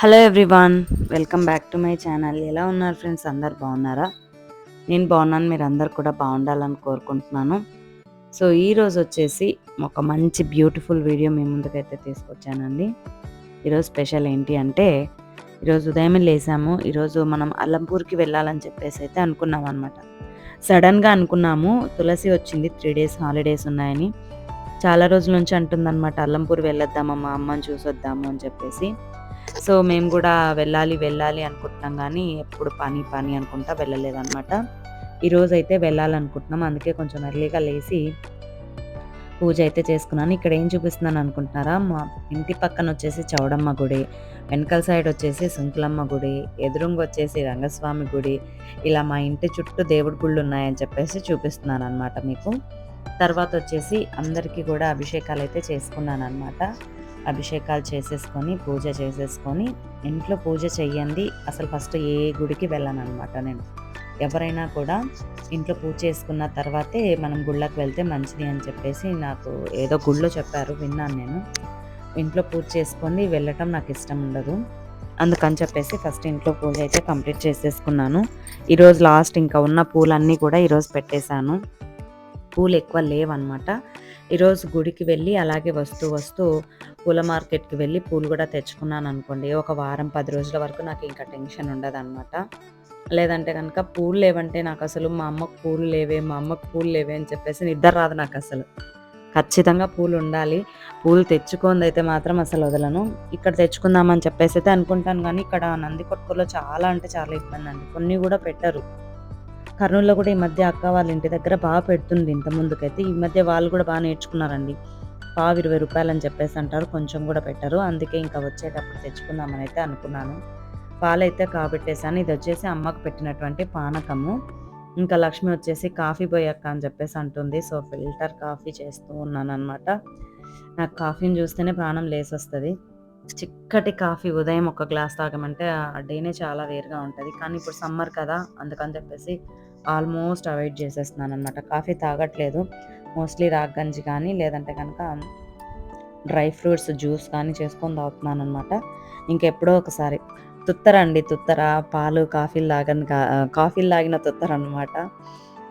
Hello everyone welcome back to my channel ఎలా ఉన్నారు friends అందరు బాగున్నారా? నేను బాగున్నాను మీరు అందరు కూడా బాగుండాలని కోరుకుంటున్నాను. సో ఈరోజు వచ్చేసి ఒక మంచి బ్యూటిఫుల్ వీడియో మీ ముందుకైతే తీసుకొచ్చానండి. ఈరోజు స్పెషల్ ఏంటి అంటే ఈరోజు ఉదయం లేసాము. ఈరోజు మనం అల్లంపూర్కి వెళ్ళాలని చెప్పేసి అయితే అనుకున్నాం అనమాట సడన్గా అనుకున్నాము తులసి వచ్చింది త్రీ డేస్ హాలిడేస్ ఉన్నాయని. చాలా రోజుల నుంచి అంటుందన్నమాట అల్లంపూర్ వెళ్ళొద్దామా మా అమ్మని చూసొద్దాము అని చెప్పేసి. సో మేము కూడా వెళ్ళాలి వెళ్ళాలి అనుకుంటున్నాం కానీ ఎప్పుడు పని పని అనుకుంటా వెళ్ళలేదన్నమాట. ఈరోజు అయితే వెళ్ళాలనుకుంటున్నాం. అందుకే కొంచెం ఎర్లీగా లేచి పూజ అయితే చేసుకున్నాను. ఇక్కడ ఏం చూపిస్తున్నాను అనుకుంటున్నారా? మా ఇంటి పక్కన వచ్చేసి చౌడమ్మ గుడి వెనకల సైడ్ వచ్చేసి సుంకులమ్మ గుడి ఎదురుంగా వచ్చేసి రంగస్వామి గుడి ఇలా మా ఇంటి చుట్టూ దేవుడి గుళ్ళు ఉన్నాయని చెప్పేసి చూపిస్తున్నాను అనమాట మీకు. తర్వాత వచ్చేసి అందరికీ కూడా అభిషేకాలు అయితే చేసుకున్నాను అనమాట అభిషేకాలు చేసేసుకొని పూజ చేసేసుకొని ఇంట్లో పూజ చెయ్యండి. అసలు ఫస్ట్ ఏ గుడికి వెళ్ళాను అనమాట నేను. ఎవరైనా కూడా ఇంట్లో పూజ చేసుకున్న తర్వాతే మనం గుళ్ళకి వెళ్తే మంచిది అని చెప్పేసి నాకు ఏదో గుళ్ళో చెప్పారు విన్నాను నేను. ఇంట్లో పూజ చేసుకొని వెళ్ళటం నాకు ఇష్టం ఉండదు. అందుకని చెప్పేసి ఫస్ట్ ఇంట్లో పూజ అయితే కంప్లీట్ చేసేసుకున్నాను. ఈరోజు లాస్ట్ ఇంకా ఉన్న పూలన్నీ కూడా ఈరోజు పెట్టేశాను. పూలు ఎక్కువ లేవన్నమాట ఈరోజు గుడికి వెళ్ళి అలాగే వస్తూ వస్తూ పూల మార్కెట్కి వెళ్ళి పూలు కూడా తెచ్చుకున్నాను అనుకోండి. ఒక వారం పది రోజుల వరకు నాకు ఇంకా టెన్షన్ ఉండదు అనమాట లేదంటే కనుక పూలు లేవంటే నాకు అసలు మా అమ్మకు పూలు లేవే మా అమ్మకు పూలు లేవే అని చెప్పేసి నిద్ర రాదు నాకు అసలు. ఖచ్చితంగా పూలు ఉండాలి. పూలు తెచ్చుకుంది అయితే మాత్రం అసలు వదలను. ఇక్కడ తెచ్చుకుందామని చెప్పేసి అయితే అనుకుంటాను కానీ ఇక్కడ నంది కొట్టుకులో చాలా అంటే చాలా ఇబ్బంది అండి కొన్ని కూడా పెట్టరు. కర్నూలులో కూడా ఈ మధ్య అక్క వాళ్ళ ఇంటి దగ్గర బాగా పెడుతుంది ఇంత ముందుకైతే. ఈ మధ్య వాళ్ళు కూడా బాగా నేర్చుకున్నారండి. పావు ఇరవై రూపాయలు అని చెప్పేసి అంటారు కొంచెం కూడా పెట్టరు. అందుకే ఇంకా వచ్చేటప్పుడు తెచ్చుకుందామని అయితే అనుకున్నాను. పాలైతే కాబెట్టేశాను. ఇది వచ్చేసి అమ్మకు పెట్టినటువంటి పానకము. ఇంకా లక్ష్మి వచ్చేసి కాఫీ పోయాక అని చెప్పేసి అంటుంది. సో ఫిల్టర్ కాఫీ చేస్తూ ఉన్నాను అనమాట నాకు కాఫీని చూస్తేనే ప్రాణం లేసొస్తుంది. చిక్కటి కాఫీ ఉదయం ఒక గ్లాస్ తాగమంటే ఆ డేనే చాలా వేరుగా ఉంటుంది. కానీ ఇప్పుడు సమ్మర్ కదా అందుకని చెప్పేసి ఆల్మోస్ట్ అవాయిడ్ చేసేస్తున్నాను అనమాట కాఫీ తాగట్లేదు. మోస్ట్లీ రాగంజి కానీ లేదంటే కనుక డ్రై ఫ్రూట్స్ జ్యూస్ కానీ చేసుకొని తాగుతున్నాను అనమాట ఇంకెప్పుడో ఒకసారి. తుత్తర అండి తుత్తర పాలు కాఫీలు లాగని కాఫీలు లాగిన తుత్తర అనమాట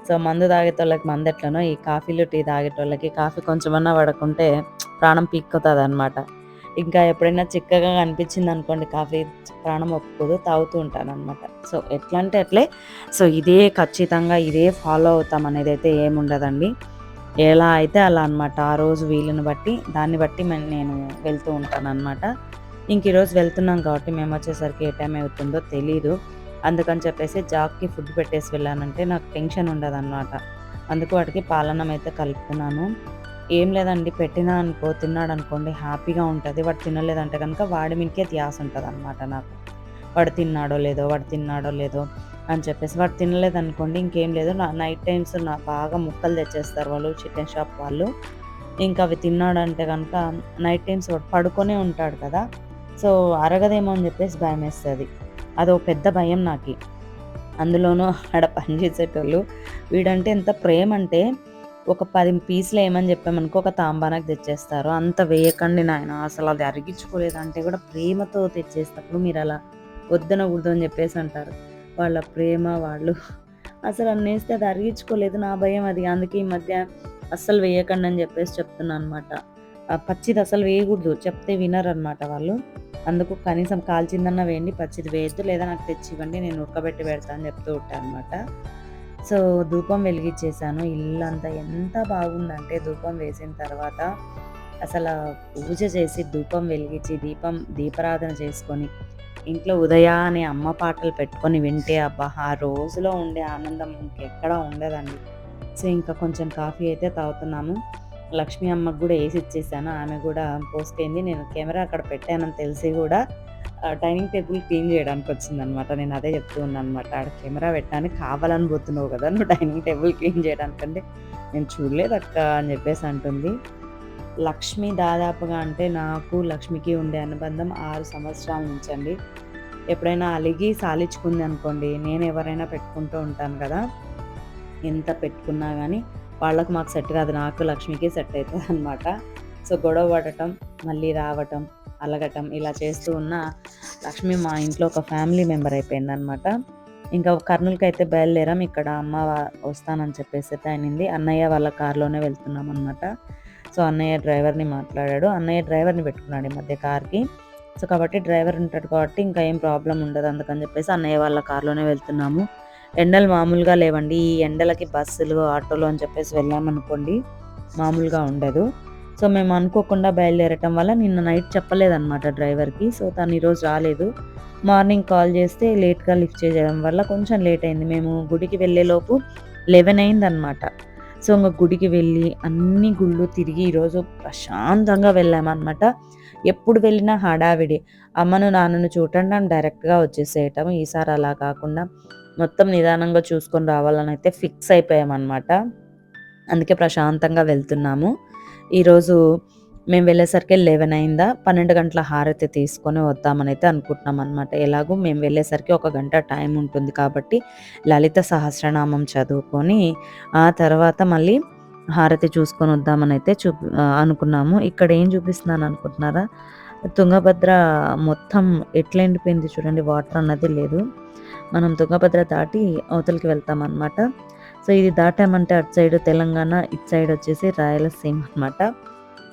సో మందు తాగేటోళ్ళకి మందు ఎట్లనో ఈ కాఫీలు టీ తాగేటోళ్ళకి కాఫీ కొంచెమన్నా పడకుంటే ప్రాణం పీక్కుతుంది అనమాట ఇంకా ఎప్పుడైనా చిక్కగా కనిపించింది అనుకోండి కాఫీ ప్రాణం ఒప్పుకోదు తాగుతూ ఉంటాను అనమాట సో ఎట్లా అంటే అట్లే. సో ఇదే ఖచ్చితంగా ఇదే ఫాలో అవుతాం అనేది అయితే ఏముండదండి. ఎలా అయితే అలా అనమాట ఆ రోజు వీలుని బట్టి దాన్ని బట్టి నేను వెళ్తూ ఉంటాను అనమాట ఇంక ఈరోజు వెళ్తున్నాం కాబట్టి మేము వచ్చేసరికి ఏ టైం అవుతుందో తెలీదు. అందుకని చెప్పేసి జాబ్కి ఫుడ్ పెట్టేసి వెళ్ళానంటే నాకు టెన్షన్ ఉండదు అనమాట అందుకు వాటికి పాలనం అయితే కలుపుతున్నాను ఏం లేదండి పెట్టినా అనుకో తిన్నాడు అనుకోండి హ్యాపీగా ఉంటుంది. వాడు తినలేదంటే కనుక వాడి మీదకే ధ్యాస ఉంటుంది అనమాట నాకు. వాడు తిన్నాడో లేదో వాడు తిన్నాడో లేదో అని చెప్పేసి వాడు తినలేదు అనుకోండి ఇంకేం లేదు. నా నైట్ టైమ్స్ నా బాగా ముక్కలు తెచ్చేస్తారు వాళ్ళు చికెన్ షాప్ వాళ్ళు. ఇంకా అవి తిన్నాడంటే కనుక నైట్ టైమ్స్ వాడు పడుకొనే ఉంటాడు కదా. సో అరగదేమో అని చెప్పేసి భయం వేస్తుంది అదో పెద్ద భయం నాకు. అందులోనూ ఆడ పనిచేసేటోళ్ళు వీడంటే ఎంత ప్రేమ అంటే ఒక పది పీసులు ఏమని చెప్పామనుకో ఒక తాంబానాకు తెచ్చేస్తారు. అంత వేయకండి నాయన. అసలు అది అరిగించుకోలేదు అంటే కూడా ప్రేమతో తెచ్చేసినప్పుడు మీరు అలా వద్దనకూడదు అని చెప్పేసి అంటారు. వాళ్ళ ప్రేమ వాళ్ళు. అసలు అన్నేస్తే అది అరిగించుకోలేదు నా భయం అది. అందుకే ఈ మధ్య అస్సలు వేయకండి అని చెప్పేసి చెప్తున్నాను అనమాట పచ్చిది అసలు వేయకూడదు. చెప్తే వినరు అనమాట వాళ్ళు. అందుకు కనీసం కాల్చిందన్న వేయండి పచ్చిది వేయద్దు లేదా నాకు తెచ్చి ఇవ్వండి నేను ఉడకబెట్టి పెడతా అని చెప్తూ ఉంటాను అనమాట సో ధూపం వెలిగించేసాను ఇల్లంతా ఎంత బాగుందంటే ధూపం వేసిన తర్వాత అసలు పూజ చేసి ధూపం వెలిగించి దీపం దీపారాధన చేసుకొని ఇంట్లో ఉదయాన్నే అమ్మ పాటలు పెట్టుకొని వింటే అబ్బా ఆ రోజులో ఉండే ఆనందం ఇంకెక్కడా ఉండదండి. సో ఇంకా కొంచెం కాఫీ అయితే తాగుతున్నాము. లక్ష్మీ అమ్మకు కూడా వేసి ఇచ్చేసాను. ఆమె కూడా పోసుకైంది నేను కెమెరా అక్కడ పెట్టానని తెలిసి కూడా డైనింగ్ టేబుల్ క్లీన్ చేయడానికి వచ్చిందనమాట నేను అదే చెప్తూ ఉన్నాను అనమాట ఆడ కెమెరా పెట్టడానికి కావాలని పోతున్నావు కదా నువ్వు డైనింగ్ టేబుల్ క్లీన్ చేయడానికంటే. నేను చూడలేదు అక్క అని చెప్పేసి అంటుంది. లక్ష్మి దాదాపుగా అంటే నాకు లక్ష్మికి ఉండే అనుబంధం ఆరు సంవత్సరాల నుంచి అండి. ఎప్పుడైనా అలిగి సాలించుకుంది అనుకోండి నేను ఎవరైనా పెట్టుకుంటూ ఉంటాను కదా ఎంత పెట్టుకున్నా కానీ వాళ్ళకు మాకు సెట్ కాదు నాకు లక్ష్మికి సెట్ అవుతుంది అనమాట సో గొడవ పడటం మళ్ళీ రావటం అలగటం ఇలా చేస్తూ ఉన్న లక్ష్మి మా ఇంట్లో ఒక ఫ్యామిలీ మెంబర్ అయిపోయిందనమాట. ఇంకా కర్నూలుకి అయితే బయలుదేరాం. ఇక్కడ అమ్మ వస్తానని చెప్పేసి అయితే అనింది. అన్నయ్య వాళ్ళ కార్లోనే వెళ్తున్నాం అనమాట సో అన్నయ్య డ్రైవర్ని మాట్లాడాడు. అన్నయ్య డ్రైవర్ని పెట్టుకున్నాడు ఈ మధ్య కార్కి. సో కాబట్టి డ్రైవర్ ఉంటాడు కాబట్టి ఇంకా ఏం ప్రాబ్లం ఉండదు అందుకని చెప్పేసి అన్నయ్య వాళ్ళ కార్లోనే వెళ్తున్నాము. ఎండలు మామూలుగా లేవండి. ఈ ఎండలకి బస్సులు ఆటోలు అని చెప్పేసి వెళ్ళామనుకోండి మామూలుగా ఉండదు. సో మేము అనుకోకుండా బయలుదేరటం వల్ల నిన్న నైట్ చెప్పలేదన్నమాట డ్రైవర్కి. సో తను ఈరోజు రాలేదు. మార్నింగ్ కాల్ చేస్తే లేట్గా లిఫ్ట్ చేయడం వల్ల కొంచెం లేట్ అయింది. మేము గుడికి వెళ్ళేలోపు లెవెన్ అయిందనమాట సో ఇంకా గుడికి వెళ్ళి అన్ని గుళ్ళు తిరిగి ఈరోజు ప్రశాంతంగా వెళ్ళామన్నమాట. ఎప్పుడు వెళ్ళినా హడావిడి. అమ్మను నాన్నను చూడటం డైరెక్ట్గా వచ్చేసేయటం. ఈసారి అలా కాకుండా మొత్తం నిదానంగా చూసుకొని రావాలని అయితే ఫిక్స్ అయిపోయామన్నమాట. అందుకే ప్రశాంతంగా వెళ్తున్నాము. ఈరోజు మేము వెళ్ళేసరికి లెవెన్ అయిందా. పన్నెండు గంటల హారతి తీసుకొని వద్దామని అయితే అనుకుంటున్నాం అనమాట ఎలాగో మేము వెళ్ళేసరికి ఒక గంట టైం ఉంటుంది కాబట్టి లలిత సహస్రనామం చదువుకొని ఆ తర్వాత మళ్ళీ హారతి చూసుకొని వద్దామని అయితే చూ అనుకున్నాము. ఇక్కడ ఏం చూపిస్తున్నాను అనుకుంటున్నారా? తుంగభద్ర మొత్తం ఎట్లా ఎండిపోయింది చూడండి. వాటర్ అన్నది లేదు. మనం తుంగభద్ర దాటి అవతలికి వెళ్తామన్నమాట. సో ఇది దాటామంటే అటు సైడ్ తెలంగాణ ఇటు సైడ్ వచ్చేసి రాయలసీమ అనమాట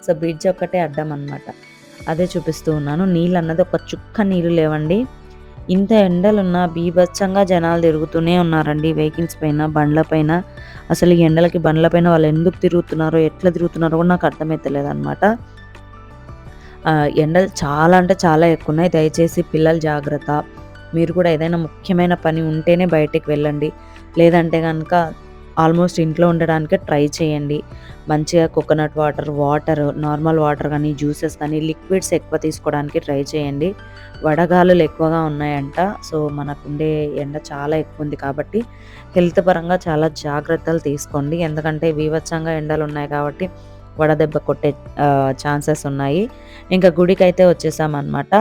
సో బ్రిడ్జ్ ఒక్కటే అడ్డం అనమాట అదే చూపిస్తూ ఉన్నాను. నీళ్ళు అన్నది ఒక చుక్క నీళ్ళు లేవండి. ఇంత ఎండలున్నా బీభత్సంగా జనాలు తిరుగుతూనే ఉన్నారండి. వెహికల్స్ పైన బండ్ల పైన. అసలు ఈ ఎండలకి బండ్ల పైన వాళ్ళు ఎందుకు తిరుగుతున్నారో ఎట్లా తిరుగుతున్నారో కూడా నాకు అర్థమవుతలేదు అనమాట ఎండలు చాలా అంటే చాలా ఎక్కువ ఉన్నాయి. దయచేసి పిల్లలు జాగ్రత్త. మీరు కూడా ఏదైనా ముఖ్యమైన పని ఉంటేనే బయటికి వెళ్ళండి. లేదంటే కనుక ఆల్మోస్ట్ ఇంట్లో ఉండడానికే ట్రై చేయండి. మంచిగా coconut water water normal water కానీ జ్యూసెస్ కానీ లిక్విడ్స్ ఎక్కువ తీసుకోవడానికి ట్రై చేయండి. వడగాలులు ఎక్కువగా ఉన్నాయంట. సో మనకుండే ఎండ చాలా ఎక్కువ ఉంది కాబట్టి హెల్త్ పరంగా చాలా జాగ్రత్తలు తీసుకోండి. ఎందుకంటే బీభత్సంగా ఎండలు ఉన్నాయి కాబట్టి వడదెబ్బ కొట్టే ఛాన్సెస్ ఉన్నాయి. ఇంకా గుడికి అయితే వచ్చేసామన్నమాట.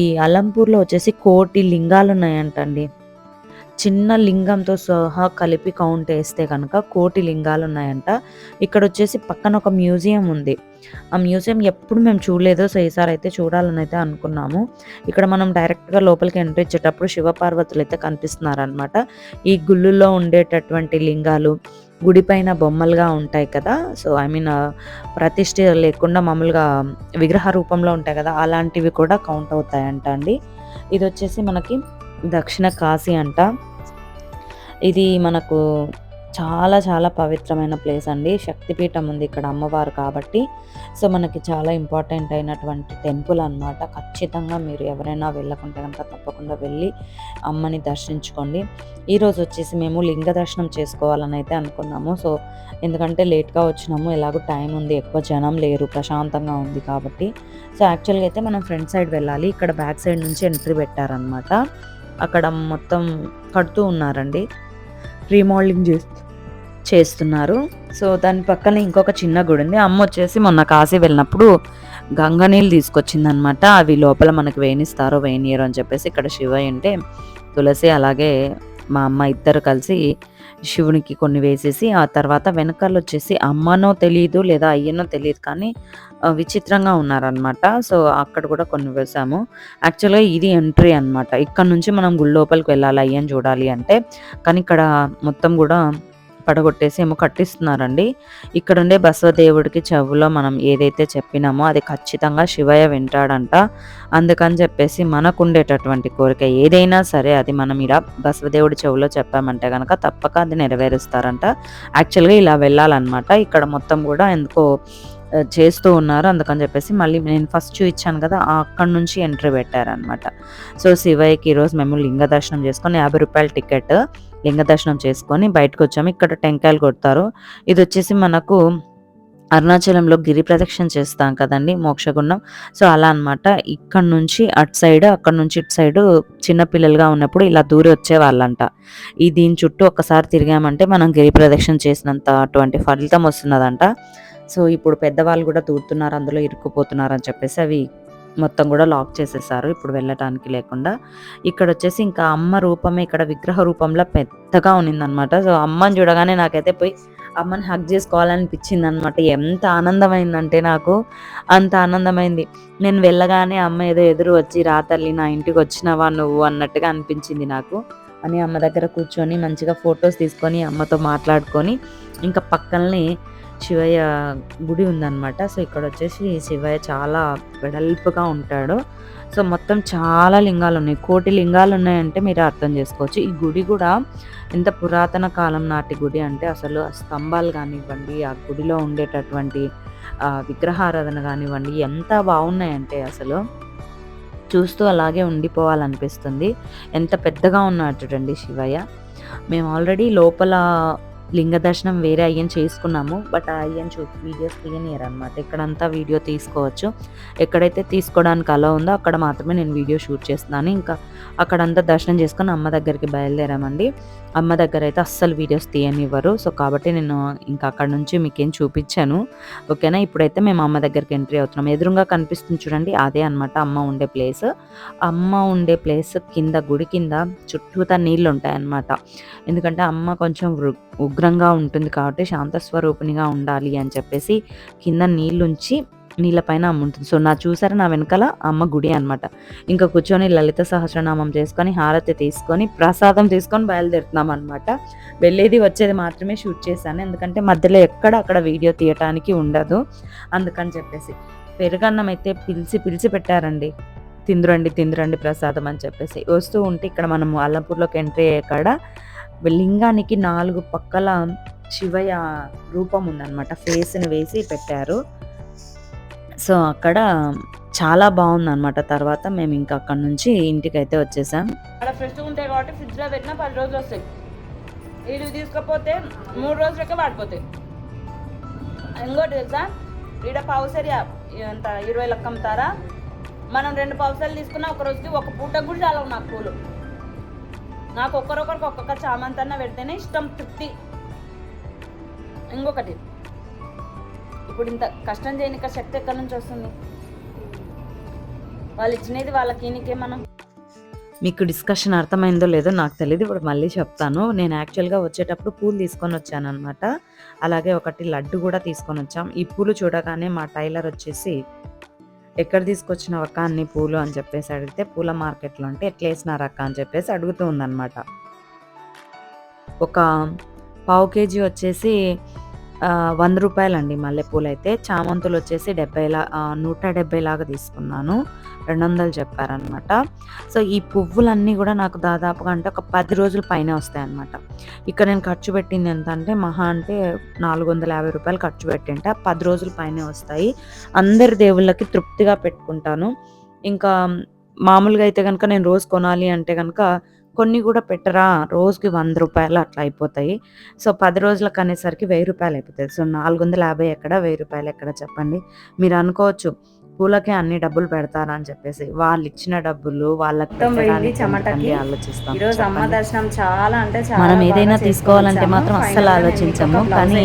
ఈ అలంపూర్లో వచ్చేసి కోటి లింగాలు ఉన్నాయంటండి చిన్న లింగంతో సహా కలిపి కౌంట్ వేస్తే కనుక కోటి లింగాలు ఉన్నాయంట ఇక్కడ వచ్చేసి పక్కన ఒక మ్యూజియం ఉంది. ఆ మ్యూజియం ఎప్పుడు మేము చూడలేదు సో ఈసారి అయితే చూడాలని అయితే అనుకున్నాము. ఇక్కడ మనం డైరెక్ట్గా లోపలికి ఎంట్రీ ఇచ్చేటప్పుడు శివపార్వతులు అయితే కనిపిస్తున్నారనమాట ఈ గుళ్ళులో ఉండేటటువంటి లింగాలు గుడిపైన బొమ్మలుగా ఉంటాయి కదా. సో ఐ మీన్ ప్రతిష్ఠ లేకుండా మామూలుగా విగ్రహ రూపంలో ఉంటాయి కదా అలాంటివి కూడా కౌంట్ అవుతాయంట అండి. ఇది వచ్చేసి మనకి దక్షిణ కాశీ అంట. ఇది మనకు చాలా చాలా పవిత్రమైన ప్లేస్ అండి. శక్తిపీఠం ఉంది ఇక్కడ అమ్మవారు కాబట్టి. సో మనకి చాలా ఇంపార్టెంట్ అయినటువంటి టెంపుల్ అనమాట ఖచ్చితంగా మీరు ఎవరైనా వెళ్ళకుంటే కనుక తప్పకుండా వెళ్ళి అమ్మని దర్శించుకోండి. ఈరోజు వచ్చేసి మేము లింగ దర్శనం చేసుకోవాలని అయితే అనుకున్నాము. సో ఎందుకంటే లేట్గా వచ్చినాము. ఎలాగో టైం ఉంది. ఎక్కువ జనం లేరు. ప్రశాంతంగా ఉంది కాబట్టి. సో యాక్చువల్గా అయితే మనం ఫ్రంట్ సైడ్ వెళ్ళాలి. ఇక్కడ బ్యాక్ సైడ్ నుంచి ఎంట్రీ పెట్టారనమాట అక్కడ మొత్తం కడుతూ ఉన్నారండి. రీమోడలింగ్ చేస్తూ చేస్తున్నారు. సో దాని పక్కన ఇంకొక చిన్న గుడి ఉంది అమ్మ వచ్చేసి మొన్న కాశీ వెళ్ళినప్పుడు గంగ నీళ్ళు తీసుకొచ్చిందనమాట. అవి లోపల మనకు వేణిస్తారో వేణియరు అని చెప్పేసి ఇక్కడ శివయ్య అంటే తులసి అలాగే మా అమ్మ ఇద్దరు కలిసి శివునికి కొన్ని వేసేసి ఆ తర్వాత వెనకాల వచ్చేసి అమ్మనో తెలియదు లేదా అయ్యనో తెలియదు కానీ విచిత్రంగా ఉన్నారనమాట సో అక్కడ కూడా కొన్ని వేసాము. యాక్చువల్గా ఇది ఎంట్రీ అన్నమాట. ఇక్కడ నుంచి మనం గుడి లోపలికి వెళ్ళాలి అయ్యని చూడాలి అంటే. కానీ ఇక్కడ మొత్తం కూడా పడగొట్టేసి ఏమో కట్టిస్తున్నారండి. ఇక్కడ ఉండే బసవదేవుడికి చెవులో మనం ఏదైతే చెప్పినామో అది ఖచ్చితంగా శివయ్య వింటాడంట. అందుకని చెప్పేసి మనకు ఉండేటటువంటి కోరిక ఏదైనా సరే అది మనం ఇలా బసవదేవుడి చెవులో చెప్పామంటే కనుక తప్పక అది నెరవేరుస్తారంట. యాక్చువల్గా ఇలా వెళ్ళాలన్నమాట. ఇక్కడ మొత్తం కూడా ఎందుకో చేస్తూ ఉన్నారు. అందుకని చెప్పేసి మళ్ళీ నేను ఫస్ట్ చూపించాను కదా అక్కడ నుంచి ఎంట్రీ పెట్టారనమాట సో శివయ్యకి ఈరోజు మేము లింగ దర్శనం చేసుకొని యాభై రూపాయల టికెట్ లింగ దర్శనం చేసుకొని బయటకు వచ్చాము ఇక్కడ టెంకాయలు కొడతారు. ఇది వచ్చేసి మనకు అరుణాచలంలో గిరి ప్రదక్షిణ చేస్తాం కదండి మోక్షగుండం. సో అలా అన్నమాట. ఇక్కడ నుంచి అటు సైడ్ అక్కడ నుంచి ఇటు సైడ్ చిన్న పిల్లలుగా ఉన్నప్పుడు ఇలా దూరి వచ్చేవాళ్ళంట ఈ దీని చుట్టూ ఒక్కసారి తిరిగామంటే మనం గిరి ప్రదక్షిణ చేసినంత అటువంటి ఫలితం వస్తున్నదంట. సో ఇప్పుడు పెద్దవాళ్ళు కూడా దూరుతున్నారు అందులో ఇరుక్కుపోతున్నారు అని చెప్పేసి అవి మొత్తం కూడా లాక్ చేసేసారు. ఇప్పుడు వెళ్ళటానికి లేకుండా. ఇక్కడ వచ్చేసి ఇంకా అమ్మ రూపమే ఇక్కడ విగ్రహ రూపంలో పెద్దగా ఉన్నిందనమాట. సో అమ్మని చూడగానే నాకైతే పోయి అమ్మని హగ్ చేసుకోవాలనిపించింది అనమాట ఎంత ఆనందమైందంటే నాకు. అంత ఆనందమైంది. నేను వెళ్ళగానే అమ్మ ఏదో ఎదురు వచ్చి రా తల్లి నా ఇంటికి వచ్చినవా నువ్వు? అన్నట్టుగా అనిపించింది నాకు. అని అమ్మ దగ్గర కూర్చొని మంచిగా ఫొటోస్ తీసుకొని అమ్మతో మాట్లాడుకొని ఇంకా పక్కనే శివయ్య గుడి ఉందన్నమాట. సో ఇక్కడ వచ్చేసి శివయ్య చాలా వెడల్పుగా ఉంటాడు. సో మొత్తం చాలా లింగాలు ఉన్నాయి కోటి లింగాలు ఉన్నాయంటే మీరు అర్థం చేసుకోవచ్చు. ఈ గుడి కూడా ఎంత పురాతన కాలం నాటి గుడి అంటే అసలు ఆ స్తంభాలు కానివ్వండి ఆ గుడిలో ఉండేటటువంటి విగ్రహారాధన కానివ్వండి ఎంత బాగున్నాయంటే అసలు చూస్తూ అలాగే ఉండిపోవాలనిపిస్తుంది. ఎంత పెద్దగా ఉన్నాడు చూడండి శివయ్య. మేము ఆల్రెడీ లోపల లింగ దర్శనం వేరే అయ్యని చేసుకున్నాము బట్ ఆ అయ్యని చూ వీడియోస్ తీయనియర్ అనమాట ఇక్కడంతా వీడియో తీసుకోవచ్చు. ఎక్కడైతే తీసుకోవడానికి అలా ఉందో అక్కడ మాత్రమే నేను వీడియో షూట్ చేస్తున్నాను. ఇంకా అక్కడంతా దర్శనం చేసుకొని అమ్మ దగ్గరికి బయలుదేరామండి. అమ్మ దగ్గర అయితే అస్సలు వీడియోస్ తీయనివ్వరు. సో కాబట్టి నేను ఇంకా అక్కడ నుంచి మీకేం చూపించాను. ఓకేనా? ఇప్పుడైతే మేము అమ్మ దగ్గరికి ఎంట్రీ అవుతున్నాం. ఎదురుగా కనిపిస్తుంది చూడండి అదే అనమాట అమ్మ ఉండే ప్లేస్. అమ్మ ఉండే ప్లేస్ కింద గుడి కింద చుట్టూతా నీళ్ళు ఉంటాయి అన్నమాట ఎందుకంటే అమ్మ కొంచెం ఉగ్ర ఉగ్రంగా ఉంటుంది కాబట్టి శాంతస్వరూపిణిగా ఉండాలి అని చెప్పేసి కింద నీళ్ళుంచి నీళ్ళపైన అమ్మ ఉంటుంది సో నా చూసారా? నా వెనకాల అమ్మ గుడి అనమాట ఇంకా కూర్చొని లలిత సహస్రనామం చేసుకొని హారతి తీసుకొని ప్రసాదం తీసుకొని బయలుదేరుతున్నాం అనమాట వెళ్ళేది వచ్చేది మాత్రమే షూట్ చేశాను. ఎందుకంటే మధ్యలో ఎక్కడ అక్కడ వీడియో తీయటానికి ఉండదు. అందుకని చెప్పేసి. పెరుగన్నం అయితే పిలిచి పిలిచి పెట్టారండి. తిందురండి తిందురండి ప్రసాదం అని చెప్పేసి. వస్తూ ఉంటే ఇక్కడ మనము అల్లంపూర్లోకి ఎంట్రీ అయ్యాక లింగానికి నాలుగు పక్కల శివయ్య రూపం ఉందన్నమాట. ఫేస్ని వేసి పెట్టారు. సో అక్కడ చాలా బాగుందన్నమాట. తర్వాత మేము ఇంకా అక్కడ నుంచి ఇంటికి అయితే వచ్చేసాం. అక్కడ ఫ్రెష్గా ఉంటాయి కాబట్టి ఫ్రిడ్జ్లో పెట్టినా పది రోజులు వస్తాయి. వీడికి తీసుకపోతే మూడు రోజులకే వాడిపోతాయి. ఇంకోటి తెలుసా? ఈడ పావుసరి ఎంత? ఇరవై లెక్క అమ్ముతారా? మనం రెండు పావుసాలు తీసుకున్నా ఒక రోజుకి ఒక పూట కూడా చాలా నాకు పూలు. నాకు ఒక్కరొకరికి ఒక్కొక్క చామంతన్న పెడితేనే ఇష్టం తృప్తి. ఇంకొకటి ఇప్పుడు ఇంత కష్టం చేయనిక శక్తి ఎక్కడి నుంచి వస్తుంది? వాళ్ళు ఇచ్చినది వాళ్ళకి ఈయనకే మనం. మీకు డిస్కషన్ అర్థమైందో లేదో నాకు తెలియదు ఇప్పుడు మళ్ళీ చెప్తాను. నేను యాక్చువల్గా వచ్చేటప్పుడు పూలు తీసుకొని వచ్చాను అనమాట అలాగే ఒకటి లడ్డు కూడా తీసుకొని వచ్చాం. ఈ పూలు చూడగానే మా టైలర్ వచ్చేసి ఎక్కడ తీసుకొచ్చిన అక్క అన్ని పూలు అని చెప్పేసి అడిగితే పూల మార్కెట్లో అంటే ఎట్లా వేసినారు అక్క అని చెప్పేసి అడుగుతూ ఉందన్నమాట. ఒక పావు కేజీ వచ్చేసి వంద రూపాయలండి మల్లెపూలు అయితే చామంతులు వచ్చేసి డెబ్బైలా నూట డెబ్బై లాగా తీసుకున్నాను. రెండు వందలు చెప్పారనమాట సో ఈ పువ్వులన్నీ కూడా నాకు దాదాపుగా అంటే ఒక పది రోజుల పైన వస్తాయన్నమాట. ఇక్కడ నేను ఖర్చు పెట్టింది ఎంత అంటే మహా అంటే నాలుగు వందల యాభై రూపాయలు ఖర్చు పెట్టింట పది రోజుల పైనే వస్తాయి. అందరి దేవుళ్ళకి తృప్తిగా పెట్టుకుంటాను. ఇంకా మామూలుగా అయితే కనుక నేను రోజు కొనాలి అంటే కనుక కొన్ని కూడా పెట్టరా? రోజుకి వంద రూపాయలు అట్లా అయిపోతాయి. సో పది రోజులకు అనేసరికి వెయ్యి రూపాయలు అయిపోతాయి. సో నాలుగు వందల యాభై ఎక్కడ? వెయ్యి రూపాయలు ఎక్కడ? చెప్పండి. మీరు అనుకోవచ్చు. పూలకే అన్ని డబ్బులు పెడతారా అని చెప్పేసి వాళ్ళు ఇచ్చిన డబ్బులు వాళ్ళకి ఆలోచిస్తాం చాలా అంటే మనం ఏదైనా తీసుకోవాలంటే మాత్రం. అస్సలు ఆలోచించము కానీ.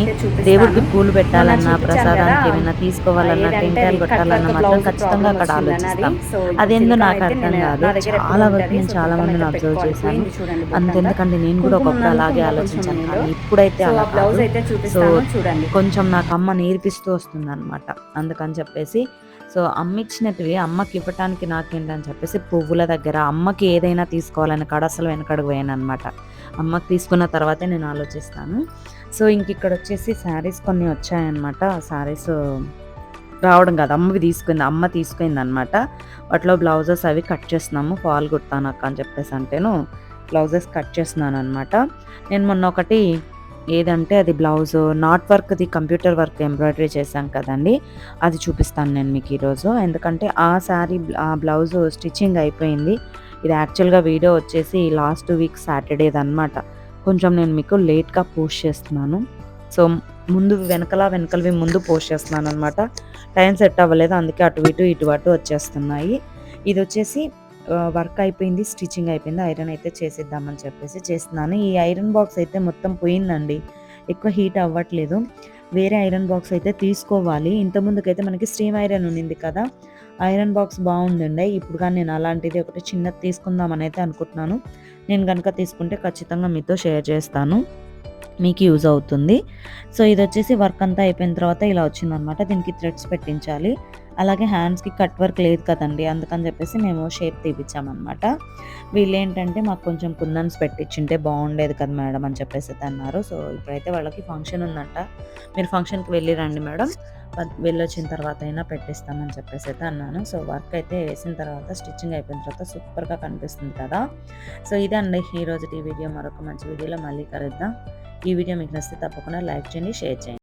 దేవుడికి పూలు పెట్టాలన్నా ప్రసాదానికి ఏమైనా తీసుకోవాలన్నా టెంకాయలు work మాత్రం ఖచ్చితంగా అక్కడ. ఆలోచిస్తాం సో అదేందో నాకు అర్థం కాదు చాలా వరకు. నేను సో చాలా మందిని అబ్జర్వ్. చేశాను ఇది చూడండి అంత బొట్టు అంతా. ఎందుకంటే నేను కూడా ఒకప్పుడు అలాగే ఆలోచించాను. కానీ ఇప్పుడైతే సో అలా కాదు అయితే చూపిస్తాను చూడండి కొంచెం నాకు అమ్మ నేర్పిస్తూ వస్తుంది అనమాట అందుకని చెప్పేసి సో అమ్మ ఇచ్చినటివి అమ్మకి ఇవ్వటానికి నాకేంటని చెప్పేసి పువ్వుల దగ్గర అమ్మకి ఏదైనా తీసుకోవాలని కాడ అసలు వెనకడుగు పోయాను అనమాట అమ్మకి తీసుకున్న తర్వాతే నేను ఆలోచిస్తాను. సో ఇంక ఇక్కడ వచ్చేసి శారీస్ కొన్ని వచ్చాయన్నమాట. శారీస్ రావడం కాదు. అమ్మకి తీసుకుంది అమ్మ తీసుకుంది అనమాట వాటిలో బ్లౌజెస్ అవి కట్ చేస్తున్నాము. ఫాల్ కుడతాను అక్క అని చెప్పేసి అంటేను బ్లౌజెస్ కట్ చేస్తున్నాను అనమాట నేను మొన్న ఒకటి ఏదంటే అది బ్లౌజ్ నాట్ వర్క్ది కంప్యూటర్ వర్క్ ఎంబ్రాయిడరీ చేశాం కదండి. అది చూపిస్తాను నేను మీకు ఈరోజు. ఎందుకంటే ఆ శారీ ఆ బ్లౌజ్ స్టిచ్చింగ్ అయిపోయింది. ఇది యాక్చువల్గా వీడియో వచ్చేసి లాస్ట్ వీక్ సాటర్డేది అనమాట కొంచెం నేను మీకు లేట్గా పోస్ట్ చేస్తున్నాను. సో ముందు వెనకల వెనకలవి ముందు పోస్ట్ చేస్తున్నాను అనమాట టైం సెట్ అవ్వలేదు. అందుకే అటు ఇటు ఇటు అటు వచ్చేస్తున్నాయి. ఇది వచ్చేసి వర్క్ అయిపోయింది స్టిచ్చింగ్ అయిపోయింది ఐరన్ అయితే చేసిద్దామని చెప్పేసి చేస్తున్నాను. ఈ ఐరన్ బాక్స్ అయితే మొత్తం పోయిందండి. ఎక్కువ హీట్ అవ్వట్లేదు. వేరే ఐరన్ బాక్స్ అయితే తీసుకోవాలి. ఇంతకుముందుకైతే మనకి స్టీమ్ ఐరన్ ఉన్నింది కదా ఐరన్ బాక్స్ బాగుందండి. ఇప్పుడు కానీ నేను అలాంటిది ఒకటి చిన్నది తీసుకుందామని అయితే అనుకుంటున్నాను. నేను కనుక తీసుకుంటే ఖచ్చితంగా మీతో షేర్ చేస్తాను. మీకు యూజ్ అవుతుంది. సో ఇది వచ్చేసి వర్క్ అంతా అయిపోయిన తర్వాత ఇలా వచ్చిందనమాట. దీనికి థ్రెడ్స్ పెట్టించాలి. అలాగే హ్యాండ్స్కి కట్ వర్క్ లేదు కదండి. అందుకని చెప్పేసి మేము షేప్ తీపిచ్చామన్నమాట వీళ్ళు ఏంటంటే మాకు కొంచెం కుందన్స్ పెట్టించింటే బాగుండేది కదా మేడం అని చెప్పేసి అయితే అన్నారు. సో ఇప్పుడైతే వాళ్ళకి ఫంక్షన్ ఉందంట. మీరు ఫంక్షన్కి వెళ్ళి రండి మేడం. వెళ్ళొచ్చిన తర్వాత అయినా పెట్టిస్తామని చెప్పేసి అయితే అన్నాను. సో వర్క్ అయితే వేసిన తర్వాత స్టిచ్చింగ్ అయిపోయిన తర్వాత సూపర్గా కనిపిస్తుంది కదా. సో ఇదండి. అండి రోజు ఈ వీడియో. మరొక మంచి వీడియోలో మళ్ళీ కలుద్దాం. ఈ వీడియో మీకు నచ్చితే తప్పకుండా లైక్ చేయండి షేర్ చేయండి.